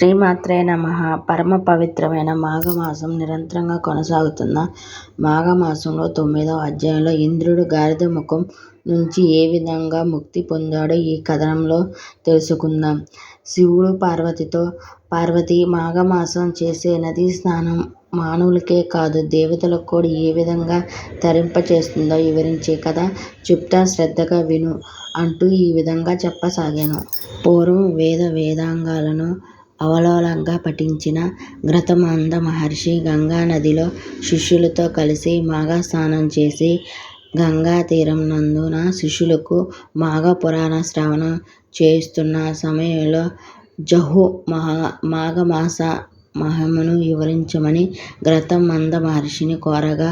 శ్రీమాత్రే నమ పరమ పవిత్రమైన మాఘమాసం నిరంతరంగా కొనసాగుతున్న మాఘమాసంలో తొమ్మిదవ అధ్యాయంలో ఇంద్రుడు గారిద ముఖం నుంచి ఏ విధంగా ముక్తి పొందాడో ఈ కథనంలో తెలుసుకుందాం. శివుడు పార్వతితో పార్వతి మాఘమాసం చేసే నదీ స్నానం మానవులకే కాదు దేవతలకు కూడా ఏ విధంగా తరింపచేస్తుందో వివరించే కథ చెప్తా శ్రద్ధగా విను అంటూ ఈ విధంగా చెప్పసాగాను. పూర్వం వేద వేదాంగాలను అవలోలంగా పఠించిన గౌతమానంద మహర్షి గంగానదిలో శిష్యులతో కలిసి మాఘస్నానం చేసి గంగాతీరమునందున్న శిష్యులకు మాఘ పురాణ శ్రవణం చేయిస్తున్న సమయంలో జహూ మాఘమాస మహిమను వివరించమని గౌతమానంద మహర్షిని కోరగా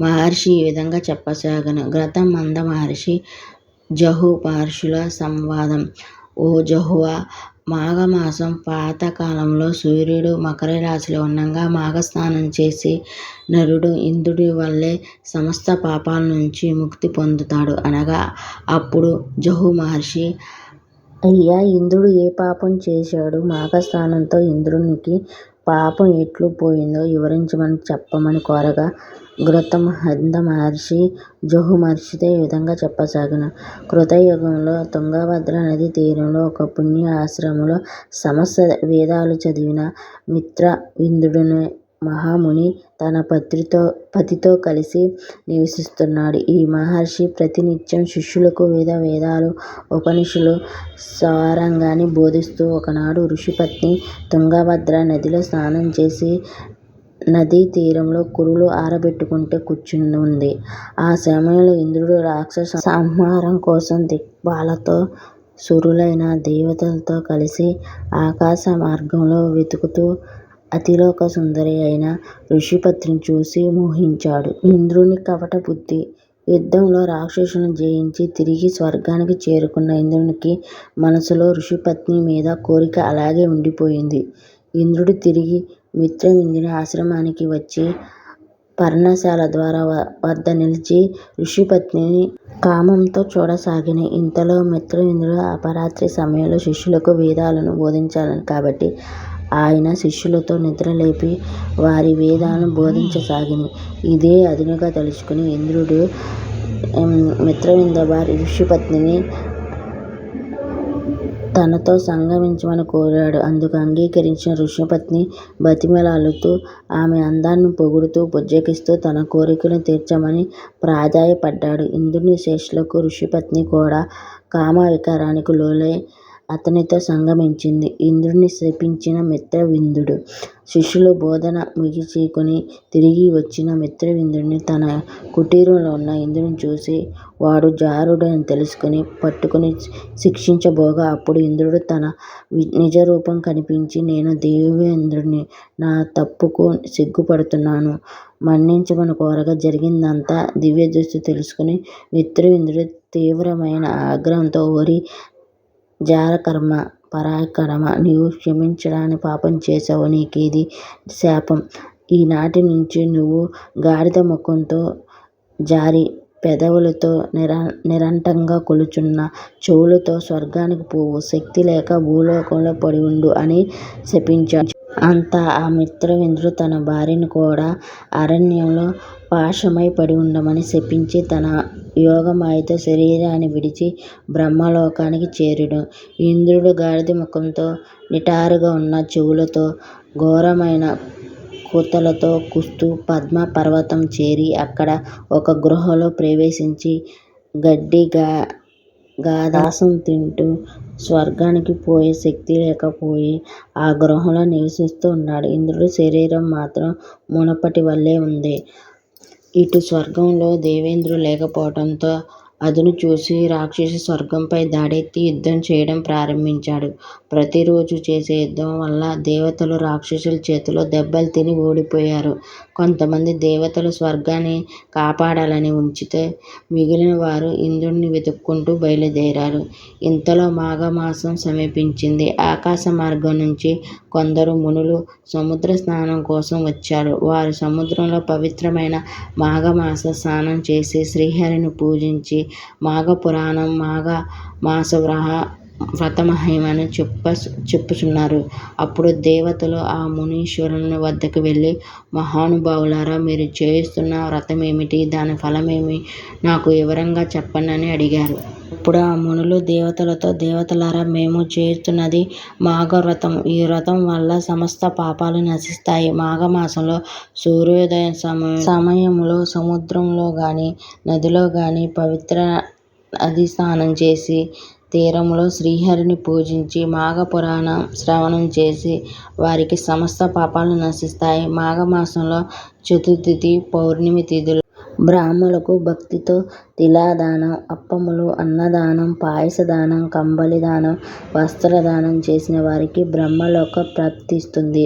మహర్షి ఈ విధంగా చెప్పసాగను. గ్రతం మంద మహర్షి జహూ మహర్షుల సంవాదం. ఓ జహువా మాఘమాసం పాతకాలంలో సూర్యుడు మకరరాశిలో ఉండగా మాఘస్నానం చేసి నరుడు ఇంద్రుడి వల్లే సమస్త పాపాల నుంచి ముక్తి పొందుతాడు. అనగా అప్పుడు జహు మహర్షి అయ్యా ఇంద్రుడు ఏ పాపం చేశాడు? మాఘస్నానంతో ఇంద్రునికి పాపం ఎట్లు పోయిందో వివరించమని చెప్పమని కోరగా గౌతమానంద మహర్షి జహు మహర్షితో ఈ విధంగా చెప్పసాగాను. కృతయుగంలో తుంగభద్ర నదీ తీరంలో ఒక పుణ్య ఆశ్రమంలో సమస్త వేదాలు చదివిన మిత్రవిందుడనే మహాముని తన పత్రితో పతితో కలిసి నివసిస్తున్నాడు. ఈ మహర్షి ప్రతినిత్యం శిష్యులకు వేద వేదాలు, ఉపనిషత్తుల సారాంగాన్ని బోధిస్తూ ఒకనాడు ఋషిపత్ని తుంగభద్రా నదిలో స్నానం చేసి నదీ తీరంలో కురులు ఆరబెట్టుకుంటూ కూర్చుని ఉంది. ఆ సమయంలో ఇంద్రుడు రాక్షస సంహారం కోసం దిక్పాలతో, సురులైన దేవతలతో కలిసి ఆకాశమార్గంలో వెతుకుతూ అతిలోక సుందరి అయిన ఋషిపత్నిని చూసి మోహించాడు. ఇంద్రుని కపట బుద్ధి. యుద్ధంలో రాక్షసులను జయించి తిరిగి స్వర్గానికి చేరుకున్న ఇంద్రునికి మనసులో ఋషిపత్ని మీద కోరిక అలాగే ఉండిపోయింది. ఇంద్రుడు తిరిగి మిత్రవిందుని ఆశ్రమానికి వచ్చి పర్ణశాల ద్వారం వద్ద నిలిచి ఋషిపత్నిని కామంతో చూడసాగాడు. ఇంతలో మిత్రవిందుడు అపరాత్రి సమయంలో శిష్యులకు వేదాలను బోధించాలి కాబట్టి ఆయన శిష్యులతో నిద్రలేపి వారి వేదాలను బోధించసాగాడు. ఇదే అదునుగా తలచుకుని ఇంద్రుడు మిత్రవింద వారి ఋషిపత్నిని తనతో సంగమించమని కోరాడు. అందుకు అంగీకరించిన ఋషిపత్ని బతిమలాలుతూ ఆమె అందాన్ని పొగుడుతూ బుజ్జగిస్తూ తన కోరికను తీర్చమని ప్రాధేయపడ్డాడు. ఇంద్రుని శేషులకు ఋషిపత్ని కూడా కామవికారానికి లోలై అతనితో సంగమించింది. ఇంద్రుడిని శపించిన మిత్రవిందుడు శిష్యుల బోధన ముగించుకుని తిరిగి వచ్చిన మిత్రవిందుడు తన కుటీరంలో ఉన్న ఇంద్రుని చూసి వాడు జారుడని తెలుసుకుని పట్టుకుని శిక్షించబోగా అప్పుడు ఇంద్రుడు తన నిజరూపం కనిపించి నేను దేవేంద్రుడిని. నా తప్పుకు సిగ్గుపడుతున్నాను మన్నించమని కోరగా జరిగిందంతా దివ్యదృష్టితో తెలుసుకుని మిత్రవిందుడు తీవ్రమైన ఆగ్రహంతో ఓరి జారకర్మ పరాక్రమా! నీవు క్షమించరాని పాపం చేశావు. నీకిది శాపం. ఈనాటి నుంచి నువ్వు గాడిద ముఖంతో జారి పెదవులతో నిరా నిరంతంగా కొలుచున్న చెవులతో స్వర్గానికి పోవు శక్తి లేక భూలోకంలో పడి ఉండు అని శపించాడు. అంతా ఆ మిత్రవిందుడు తన భార్యను కూడా అరణ్యంలో పాశమై పడి ఉండమని శపించి తన యోగమాయతో శరీరాన్ని విడిచి బ్రహ్మలోకానికి చేరుడు. ఇంద్రుడు గాడిద ముఖంతో నిటారుగా ఉన్న చెవులతో ఘోరమైన కూతలతో కూస్తూ పద్మ పర్వతం చేరి అక్కడ ఒక గుహలో ప్రవేశించి గడ్డి గాదాసం తింటూ స్వర్గానికి పోయే శక్తి లేకపోయి ఆ గృహంలో నివసిస్తూ ఉన్నాడు. ఇంద్రుడి శరీరం మాత్రం మునపటి వల్లే ఉంది. ఇటు స్వర్గంలో దేవేంద్రుడు లేకపోవటంతో అదును చూసి రాక్షసి స్వర్గంపై దాడెత్తి యుద్ధం చేయడం ప్రారంభించాడు ప్రతిరోజూ చేసే యుద్ధం వల్ల దేవతలు రాక్షసుల చేతిలో దెబ్బలు తిని ఓడిపోయారు. కొంతమంది దేవతలు స్వర్గాన్ని కాపాడాలని ఉంచితే మిగిలిన వారు ఇంద్రుడిని వెతుక్కుంటూ బయలుదేరారు. ఇంతలో మాఘమాసం సమీపించింది. ఆకాశమార్గం నుంచి కొందరు మునులు సముద్ర స్నానం కోసం వచ్చారు. వారు సముద్రంలో పవిత్రమైన మాఘమాస స్నానం చేసి శ్రీహరిని పూజించి మాఘ పురాణం మాఘపురాణం, మాఘమాస వ్రతమహిమను చెప్ప చెప్పుచున్నారు. అప్పుడు దేవతలు ఆ మునీశ్వరుని వద్దకు వెళ్ళి మహానుభావులారా మీరు చేయిస్తున్న వ్రతం ఏమిటి దాని ఫలమేమి? నాకు వివరంగా చెప్పండి అని అడిగారు. ఇప్పుడు ఆ మునులు దేవతలతో దేవతలారా మేము చేయుచున్నది మాఘవ్రతం. ఈ వ్రతం వల్ల సమస్త పాపాలు నశిస్తాయి. మాఘమాసంలో సూర్యోదయ కానీ నదిలో కానీ పవిత్ర నదీస్నానం చేసి తీరంలో శ్రీహరిని పూజించి మాఘపురాణం శ్రవణం చేసి వారికి సమస్త పాపాలు నశిస్తాయి. మాఘమాసంలో చతుర్థి, పౌర్ణమి తిథులు. బ్రాహ్మణులకు భక్తితో తిలాదానం అప్పములు, అన్నదానం, పాయసదానం, కంబలిదానం వస్త్రదానం చేసిన వారికి బ్రహ్మలోక ప్రాప్తిస్తుంది.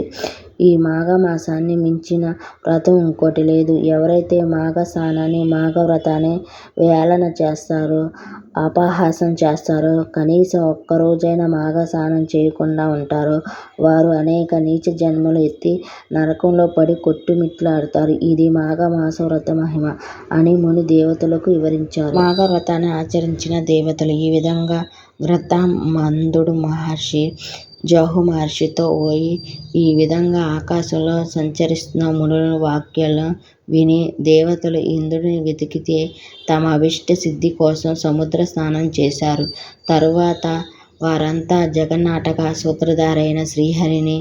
ఈ మాఘమాసాన్ని మించిన వ్రతం ఇంకోటి లేదు. ఎవరైతే మాఘస్నానాన్ని, మాఘవ్రతాన్ని వేళన చేస్తారో, అపహాస్యం చేస్తారు కనీసం ఒక్కరోజైనా మాఘస్నానం చేయకుండా ఉంటారు వారు అనేక నీచ జన్మలు ఎత్తి నరకంలో పడి కొట్టుమిట్టాడుతారు. ఇది మాఘమాస వ్రతమహిమ అని ముని దేవతలకు వివరించారు. మాఘవ్రతాన్ని ఆచరించిన దేవతలు ఈ విధంగా గర్తమంతుడు మహర్షి జహు-మహర్షితో ఓయి ఈ విధంగా ఆకాశంలో సంచరిస్తున్న మునుల వ్యాఖ్యలను విని దేవతలు ఇంద్రుడిని వెతికితే తమ అభీష్ట సిద్ధి కోసం సముద్ర స్నానం చేశారు. తరువాత వారంతా జగన్నాటక సూత్రధారైన శ్రీహరిని,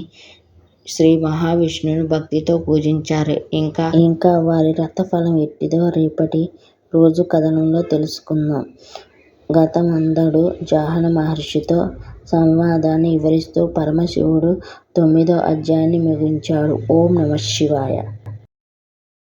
శ్రీ మహావిష్ణువును భక్తితో పూజించారు. ఇంకా వారి వ్రతఫలం ఎట్టిదో రేపటి రోజు కథనంలో తెలుసుకుందాం. గర్తమంతుడు జహు-మహర్షితో సంవాదాన్ని వివరిస్తూ పరమశివుడు తొమ్మిదో అధ్యాయాన్ని ముగించాడు. ఓం నమఃశివాయ